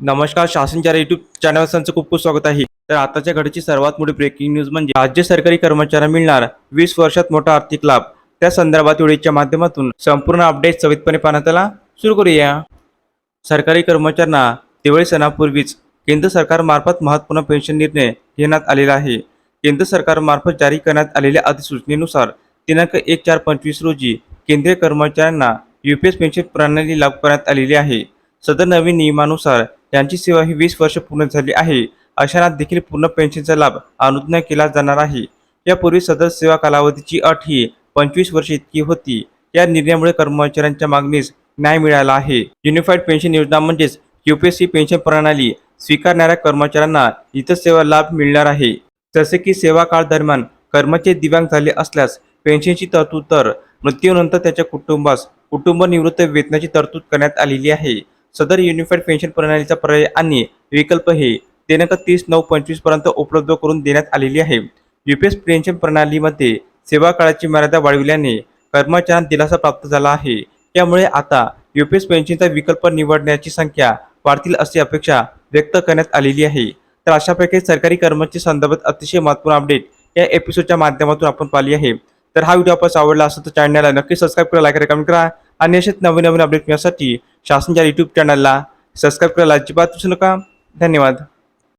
नमस्कार शासनच्या YouTube channel संचं खूप खूप स्वागत आहे. तर आताच्या घडीची सर्वात मोठी ब्रेकिंग न्यूज म्हणजे राज्य सरकारी कर्मचाऱ्यांना मिळणार वीस वर्षात मोठा आर्थिक लाभ. त्या संदर्भात व्हिडिओच्या माध्यमातून संपूर्ण अपडेट सवितपणे पाहण्यात आला. सुरू करूया. सरकारी कर्मचाऱ्यांना दिवाळी सणापूर्वीच केंद्र सरकारमार्फत महत्त्वपूर्ण पेन्शन निर्णय घेण्यात आलेला आहे. केंद्र सरकारमार्फत जारी करण्यात आलेल्या अधिसूचनेनुसार दिनांक एक चार पंचवीस रोजी केंद्रीय कर्मचाऱ्यांना युपीएस पेन्शन प्रणाली लागू करण्यात आलेली आहे. सदर नवीन नियमानुसार यांची सेवा ही वीस वर्ष पूर्ण झाली आहे. अशांना देखील पूर्ण पेन्शनचा लाभ अनुज्ञा केला जाणार आहे. यापूर्वी सदर सेवा कालावधीची अट ही पंचवीस वर्ष इतकी होती. या निर्णयामुळे कर्मचाऱ्यांच्या मागणीस न्याय मिळाला आहे. युनिफाईड पेन्शन योजना म्हणजेच युपीएससी पेन्शन प्रणाली स्वीकारणाऱ्या कर्मचाऱ्यांना इतर सेवा लाभ मिळणार आहे. जसे की सेवा काळ दरम्यान कर्मचारी दिव्यांग झाले असल्यास पेन्शनची तरतूद तर मृत्यूनंतर त्याच्या कुटुंबास कुटुंब निवृत्त वेतनाची तरतूद करण्यात आलेली आहे. सदर युनिफाईड पेन्शन प्रणालीचा पर्याय आणि विकल्प हे दिनांक तीस नऊ पंचवीसपर्यंत उपलब्ध करून देण्यात आलेली आहे. युपीएस पेन्शन प्रणालीमध्ये सेवा काळाची मर्यादा वाढविल्याने कर्मचाऱ्यांना दिलासा प्राप्त झाला आहे. त्यामुळे आता युपीएस पेन्शनचा विकल्प निवडण्याची संख्या वाढतील अशी अपेक्षा व्यक्त करण्यात आलेली आहे. तर अशाप्रकारे सरकारी कर्मचारी संदर्भात अतिशय महत्त्वपूर्ण अपडेट या एपिसोडच्या माध्यमातून आपण पाहिली आहे. तर हा व्हिडिओ आपण आवडला असेल तर चॅनलला नक्की सबस्क्राईब करा लाईक करा कमेंट करा. आणि असेच नवीन नवीन अपडेट मिळण्यासाठी शासनच्या यूट्यूब चॅनलला सबस्क्राईब करायला अजिबात विसरू नका. धन्यवाद.